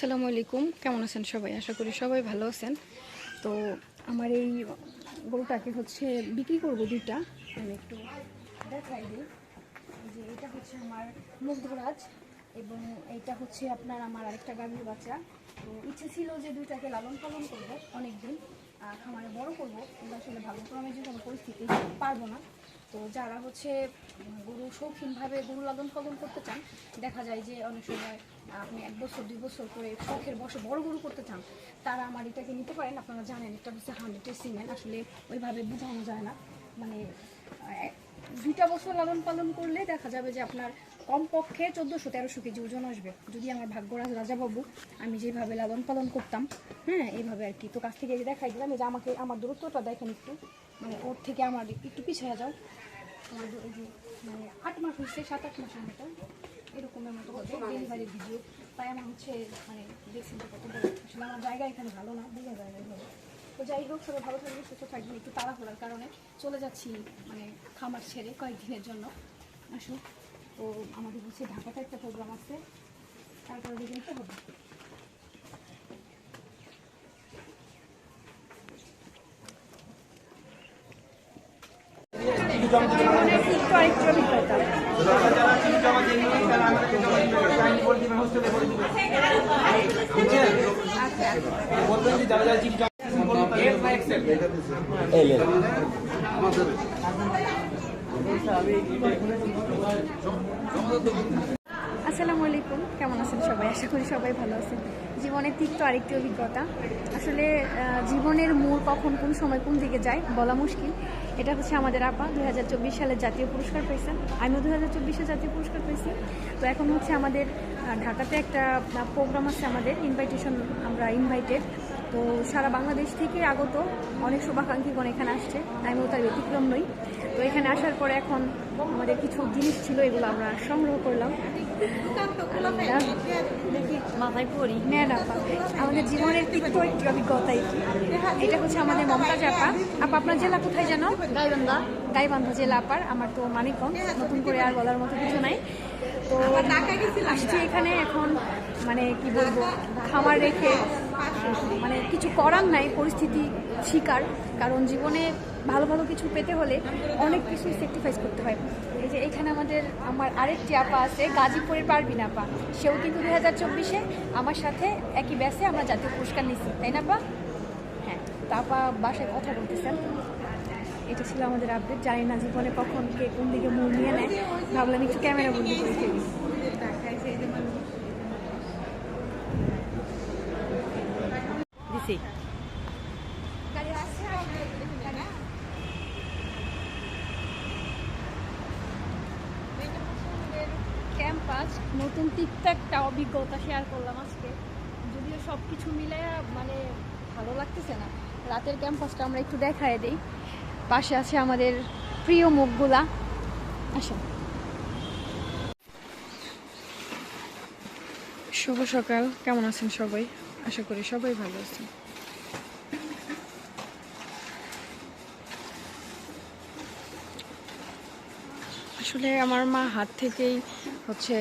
আসসালামু আলাইকুম। কেমন আছেন সবাই? আশা করি সবাই ভালো আছেন। তো আমার এই গরুটাকে হচ্ছে বিক্রি করব দুইটা। আমি একটু দেখাই দিই। যে এটা হচ্ছে আমার মুগ্ধরাজ এবং এইটা হচ্ছে আপনার আমার আরেকটা গাভীর বাচ্চা। তো ইচ্ছে ছিল যে দুইটাকে লালন পালন করব অনেকদিন। খামারে বড় করব, কিন্তু আসলে ভাগ্যক্রমে যে কোনো পরিস্থিতি পারব না তো যারা হচ্ছে গরু শৌখিনভাবে গরু লালন পালন করতে চান, দেখা যায় যে অনেক সময় আপনি এক বছর, দুই বছর করে শখের বসে বড় গরু করতে চান, তারা আমার এটাকে নিতে পারেন। আপনারা জানেন, এটা হচ্ছে হান্ড্রেড সিমেন্ট আসলে ওইভাবে বোঝানো যায় না। মানে দুইটা বছর লালন পালন করলে দেখা যাবে যে আপনার কমপক্ষে চোদ্দোশো তেরোশো কেজি ওজন আসবে। যদি আমার ভাগ্যরাজ রাজাবাবু, আমি যেভাবে লালন পালন করতাম হ্যাঁ এইভাবে আর কি। তো কাছ থেকে দেখাই দিলাম যে আমাকে, আমার দূরত্বটা দেখেন একটু। মানে ওর থেকে আমার একটু পিছিয়ে যাও। আমার মানে আট মাস হচ্ছে সাত আট মাসের মতো। এরকমের মতো হবে, ডেলিভারি ভিডিও। তাই আমার হচ্ছে মানে দেখছি যে কত আসলে আমার জায়গা এখানে ভালো না, বোঝা যায় না তো যাই হোক, সবাই ভালো থাকবে সুস্থ থাকবেন, একটু তাড়াহুড়ার কারণে চলে যাচ্ছি মানে খামার ছেড়ে কয়েকদিনের জন্য। আসুন, তো আমাদের হচ্ছে ঢাকাতে একটা প্রোগ্রাম আছে, তার কারণে কিন্তু হবে। আসসালামু আলাইকুম। কেমন আছেন সবাই? আশা করি সবাই ভালো আছেন। জীবনের তিক্ত আরেকটি অভিজ্ঞতা। আসলে জীবনের মোড় কখন, কোন সময়, কোন দিকে যায়, বলা মুশকিল। এটা হচ্ছে আমাদের আপা দু সালে জাতীয় পুরস্কার পেয়েছেন। আমিও দু হাজার চব্বিশে জাতীয় পুরস্কার পেয়েছি। তো এখন হচ্ছে আমাদের ঢাকাতে একটা প্রোগ্রাম আছে আমাদের ইনভাইটেশন আমরা ইনভাইটেড তো সারা বাংলাদেশ থেকে আগত অনেক শুভাকাঙ্ক্ষীগণ এখানে আসছে। আমিও তার ব্যতিক্রম নই। তো এখানে আসার পরে এখন আমাদের কিছু জিনিস ছিল, এগুলো আমরা সংগ্রহ করলাম। মাথায় পড়ি হ্যাঁ আপা আমাদের জীবনের তিক্ত অভিজ্ঞতা এটা হচ্ছে আমাদের মমতাজ আপা আপা আপনার জেলা কোথায় যেন গাইবান্ধা। গাইবান্ধা জেলা আপার আমার তো মানিকম নতুন করে আর বলার মতো কিছু নাই। তো আসছি এখানে এখন মানে কি বলব খামার রেখে মানে কিছু করার নাই, পরিস্থিতি শিকার। কারণ জীবনে ভালো ভালো কিছু পেতে হলে অনেক কিছু স্যাক্রিফাইস করতে হয়। এই যে এখানে আমাদের, আমার আরেকটি আপা আছে, গাজীপুরের পারবিন আপা। সেও কিন্তু দু হাজার চব্বিশে আমার সাথে একই ব্যাসে আমরা জাতীয় পুরস্কার নিচ্ছি তাই না আপা? হ্যাঁ তা আপা বাসায় কথা বলতেছেন। এটা ছিল আমাদের আপডেট জানি না জীবনে কখন কে কোন দিকে মুখ নিয়ে নেয়। ভাবলাম একটু ক্যামেরা বন্দি করে ফেলি ক্যাম্পাস নতুন তিক্ত একটা অভিজ্ঞতা শেয়ার করলাম আজকে। যদিও সব কিছু মিলে মানে ভালো লাগতেছে না রাতের ক্যাম্পাসটা আমরা একটু দেখায় দিই। পাশে আছে আমাদের প্রিয় মুখগুলা। আসো শুভ সকাল কেমন আছেন সবাই? আশা করি সবাই ভালো আছেন। আসলে আমার মা হাত থেকেই হচ্ছে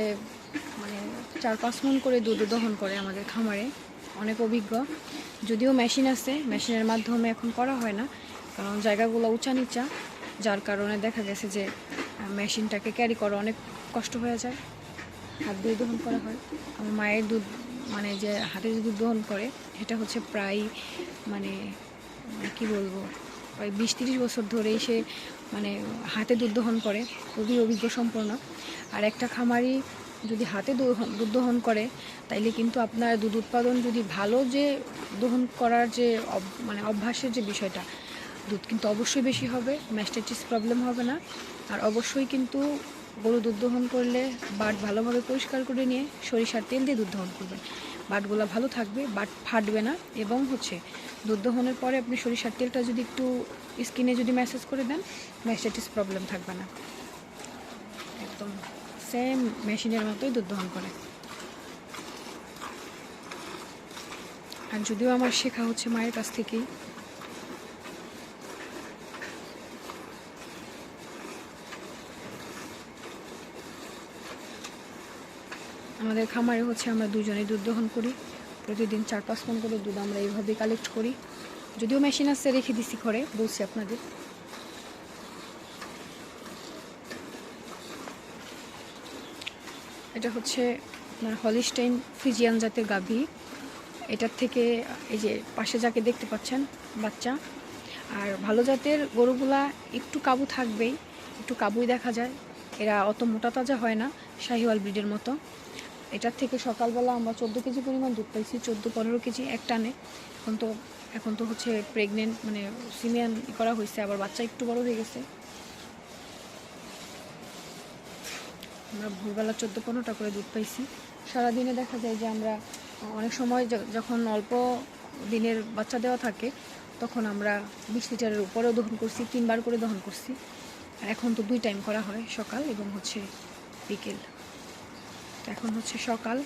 মানে চার পাঁচ মন করে দুধ দহন করে আমাদের খামারে। অনেক অভিজ্ঞ। যদিও মেশিন আছে, মেশিনের মাধ্যমে এখন করা হয় না, কারণ জায়গাগুলো উঁচা নিচা যার কারণে দেখা গেছে যে, মেশিনটাকে ক্যারি করা অনেক কষ্ট হয়ে যায়। হাত দিয়ে দহন করা হয়। আমার মায়ের দুধ মানে যে হাতে দুধ দহন করে এটা হচ্ছে প্রায় মানে মানে কি বলব? প্রায় বিশ তিরিশ বছর ধরেই সে মানে হাতে দুধ দহন করে, খুবই অভিজ্ঞ সম্পন্ন। আর একটা খামারি যদি হাতে দুধ দহন করে, তাইলে কিন্তু আপনার দুধ উৎপাদন যদি ভালো যে দহন করার যে মানে অভ্যাসের যে বিষয়টা, দুধ কিন্তু অবশ্যই বেশি হবে, ম্যাস্টাইটিস প্রবলেম হবে না। আর অবশ্যই কিন্তু গরু দুধ দহন করলে বাট ভালোভাবে পরিষ্কার করে নিয়ে সরিষার তেল দিয়ে দুধ দহন করবেন। বাটগুলো ভালো থাকবে, বাট ফাটবে না। এবং হচ্ছে, দুধ দহনের পরে আপনি সরিষার তেলটা যদি একটু স্কিনে যদি ম্যাসেজ করে দেন ম্যাসেটিস প্রবলেম থাকবে না। একদম সেম মেশিনের মতোই দুধ দহন করে। আর যদিও আমার শেখা হচ্ছে মায়ের কাছ থেকেই আমাদের খামারে হচ্ছে আমরা দুজনেই দুধ দহন করি। প্রতিদিন চার, পাঁচ মন করে দুধ আমরা এইভাবে কালেক্ট করি। যদিও মেশিন আছে, রেখে দিছি ঘরে, বলছি আপনাদের। এটা হচ্ছে আপনার হলিস্টাইন ফিজিয়ান জাতের গাভী। এটার থেকে এই যে পাশে যাকে দেখতে পাচ্ছেন, বাচ্চা। আর ভালো জাতের গরুগুলা একটু কাবু থাকবেই, একটু কাবুই দেখা যায়। এরা অত মোটা তাজা হয় না, শাহিওয়াল ব্রিডের মতো। এটার থেকে সকালবেলা আমরা চোদ্দ কেজি পরিমাণ দুধ পাইছি, চোদ্দ পনেরো কেজি এক টানে। এখন তো এখন তো হচ্ছে প্রেগনেন্ট মানে সিমিয়ান করা হয়েছে আবার বাচ্চা একটু বড় হয়ে গেছে। আমরা ভোরবেলা চোদ্দ পনেরোটা করে দুধ পাইছি। সারাদিনে দেখা যায় যে আমরা, অনেক সময় যখন অল্প দিনের বাচ্চা দেওয়া থাকে, তখন আমরা বিশ লিটারের উপরেও দহন করছি, তিনবার করে দহন করছি। আর এখন তো দুই টাইম করা হয় সকাল এবং হচ্ছে বিকেল। এখন হচ্ছে সকাল।